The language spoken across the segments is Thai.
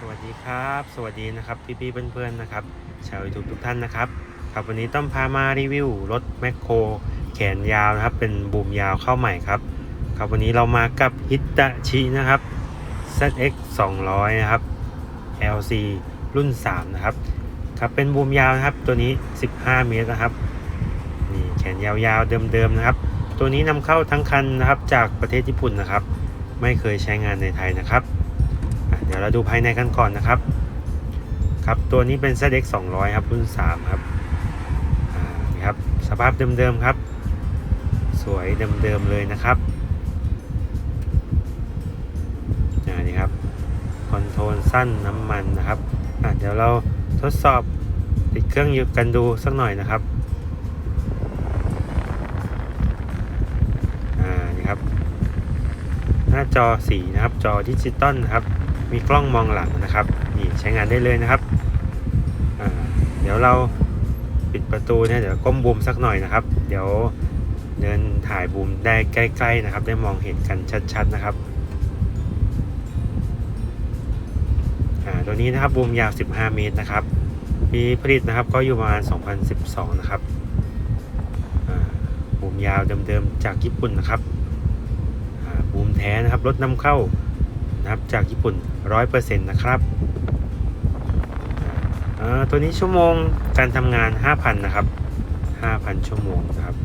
สวัสดีครับ สวัสดีนะครับพี่ๆเพื่อนๆนะครับ ชาวยูทูบทุกท่านนะครับ ครับวันนี้ต้องพามารีวิวรถแมคโครแขนยาวนะครับ เป็นบูมยาวเข้าใหม่ครับ ครับวันนี้เรามากับฮิตาชินะครับ ZX 200นะครับ LC รุ่น 3 นะครับ ครับเป็นบูมยาวนะครับ ตัวนี้ 15 เมตรนะครับ นี่แขนยาวๆเดิมๆนะครับ ตัวนี้นำเข้าทั้งคันนะครับจากประเทศญี่ปุ่นนะครับ ไม่เคยใช้งานในไทยนะครับ เดี๋ยวเราดูภายในกันก่อนนะครับ ครับตัวนี้เป็น ZX 200ครับรุ่น3ครับอ่านี่ครับสภาพเดิมๆครับ สวยเดิมๆเลยนะครับอ่านี่ครับคอนโทรลสั้นน้ำมันนะครับอะเดี๋ยวเราทดสอบติดเครื่องยนต์กันดูสักหน่อยนะครับอ่านี่ครับ หน้าจอสีนะครับจอดิจิตอลนะครับ มีกล้องมองหลังนะครับนี่ใช้งานได้เลยนะครับ เดี๋ยวเราปิดประตูเนี่ยเดี๋ยวก้มบูมสักหน่อยนะครับ เดี๋ยวเดินถ่ายบูมได้ใกล้ ๆนะครับ ได้มองเห็นกันชัดๆนะครับอ่าตัวนี้นะครับบูมยาว 15 เมตรนะครับปีผลิตนะครับก็อยู่ประมาณ 2012 นะครับอ่าบูมยาวเดิมๆจากญี่ปุ่นนะครับอ่าบูมแท้นะครับรถนำเข้านะครับจากญี่ปุ่น 100%นะครับอ่าตัวนี้ชั่วโมงการทำงาน 5,000 นะครับ 5,000 ชั่วโมงนะครับ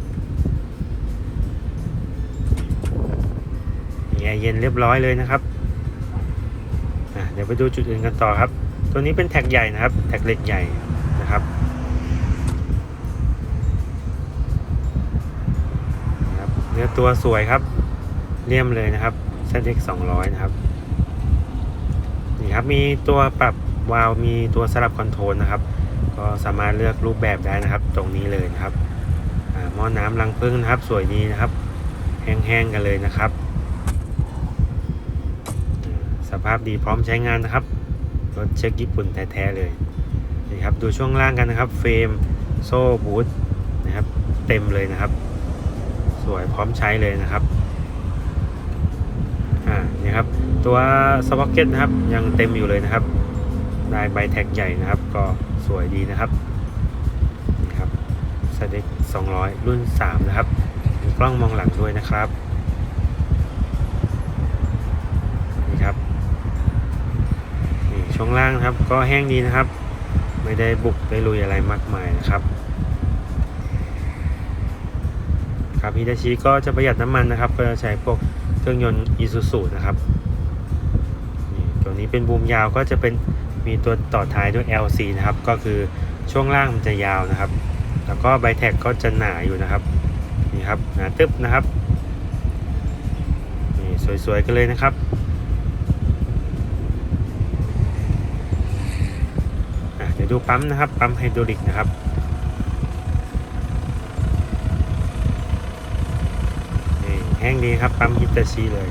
มีแอร์เย็นเรียบร้อยเลยนะครับอ่าเดี๋ยวไปดูจุดอื่นกันต่อครับ ตัวนี้เป็นแท็กใหญ่นะครับ แท็กเหล็กใหญ่นะครับนะครับเนื้อตัวสวยครับเลี่ยมเลยนะครับ ZX 200นะครับ นี่ครับมีตัวปรับวาล์วมีตัวสลับคอนโทรลนะครับ ก็สามารถเลือกรูปแบบได้นะครับ ตรงนี้เลยนะครับอ่าหม้อน้ำรังพึ่งนะครับ สวยดีนะครับ แห้งๆกันเลยนะครับ สภาพดีพร้อมใช้งานนะครับรถเช็คญี่ปุ่นแท้ๆเลยนี่ครับดูช่วงล่างกันนะครับ เฟรมโซ่บูทนะครับ เต็มเลยนะครับ สวยพร้อมใช้เลยนะครับ อ่านี่ครับ ตัวสป็อกเก็ตนะครับยังเต็มอยู่เลยนะครับ ได้ใบแท็กใหญ่นะครับ ก็สวยดีนะครับนี่ครับสเด็ก200 รุ่น 3 นะครับมีกล้องมองหลังด้วยนะครับนี่ครับนี่ช่วงล่างนะครับก็แห้งดีนะครับ ไม่ได้บุกได้ลุยอะไรมากมายนะครับ ครับฮิตาชิก็จะประหยัดน้ำมันนะครับก็จะใช้พวกเครื่องยนต์อีซูซูนะครับนี่ตัวนี้เป็นบูมยาวก็จะเป็นมีตัวต่อท้ายด้วย LC นะครับ ก็คือช่วงล่างมันจะยาวนะครับ แล้วก็ใบแท็กก็จะหนาอยู่นะครับนี่ครับหนาตึ๊บนะครับนี่สวยๆกันเลยนะครับอะเดี๋ยวดูปั๊มนะครับปั๊มไฮดรอลิกนะครับ นี่ แห้งดีครับปั๊มฮิตาชิเลย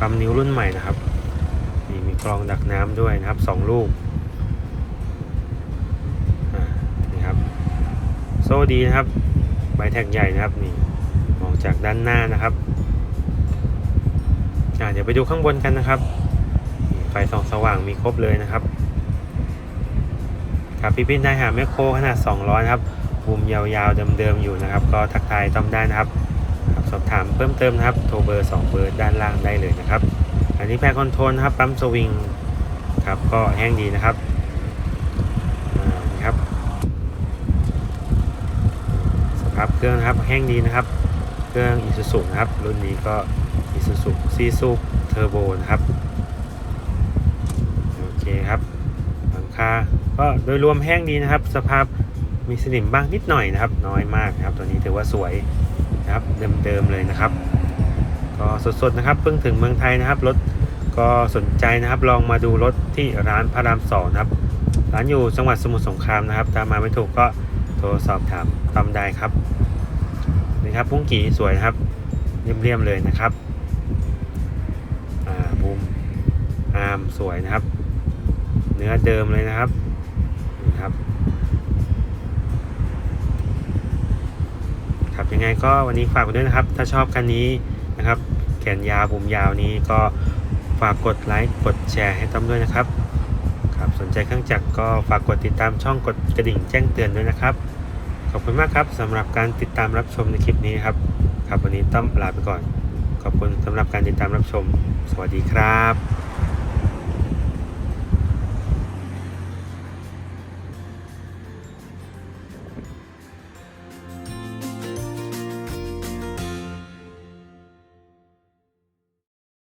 ปั๊มนิ้วรุ่นใหม่นะครับนี่มีกรองดักน้ำด้วยนะครับสองลูกนี่ครับโซ่ดีนะครับใบแท็กใหญ่นะครับนี่มองจากด้านหน้านะครับอ่าเดี๋ยวไปดูข้างบนกันนะครับนี่ไฟส่องสว่างมีครบเลยนะครับครับพี่พี่นายหาแมคโครขนาด 200 ครับบูมยาวๆเดิมๆอยู่นะครับ ก็ทักทายต้อมได้นะครับ สอบถามเพิ่มเติมนะครับโทรเบอร์ 2 เบอร์ด้านล่างได้เลยนะครับ อันนี้แพรคอนโทรลนะครับปั๊มสวิงครับก็แห้งดีนะครับนี่ครับ สภาพเครื่องนะครับแห้งดีนะครับ เครื่องอิซูซุนะครับ รุ่นนี้ก็อิซูซุซีซูเทอร์โบนะครับโอเคครับหลังคาก็โดยรวมแห้งดีนะครับ สภาพมีสนิมบ้างนิดหน่อยนะครับ น้อยมากนะครับ ตัวนี้ถือว่าสวย นะครับเดิมๆเลยนะครับ ก็สดๆนะครับเพิ่งถึงเมืองไทยนะครับรถก็สนใจนะครับลองมาดูรถที่ร้านพระรามสองนะครับ ร้านอยู่จังหวัดสมุทรสงครามนะครับถ้ามาไม่ถูกก็โทรสอบถามตามได้ครับนี่ครับพุ้งกี่สวยครับเรียมๆเลยนะครับอ่าบูมอาร์มสวยนะครับ เนื้อเดิมเลยนะครับนี่ครับ ยังไงก็วันนี้ฝากไว้ด้วยนะครับ ถ้าชอบคันนี้นะครับ แขนยาวบุมยาวนี้ก็ฝากกดไลค์กดแชร์ให้ต้อมด้วยนะครับครับสนใจเครื่องจักรก็ฝากกดติดตามช่องกดกระดิ่งแจ้งเตือนด้วยนะครับ ขอบคุณมากครับสำหรับการติดตามรับชมในคลิปนี้ครับครับวันนี้ต้อมลาไปก่อน ขอบคุณสำหรับการติดตามรับชม สวัสดีครับ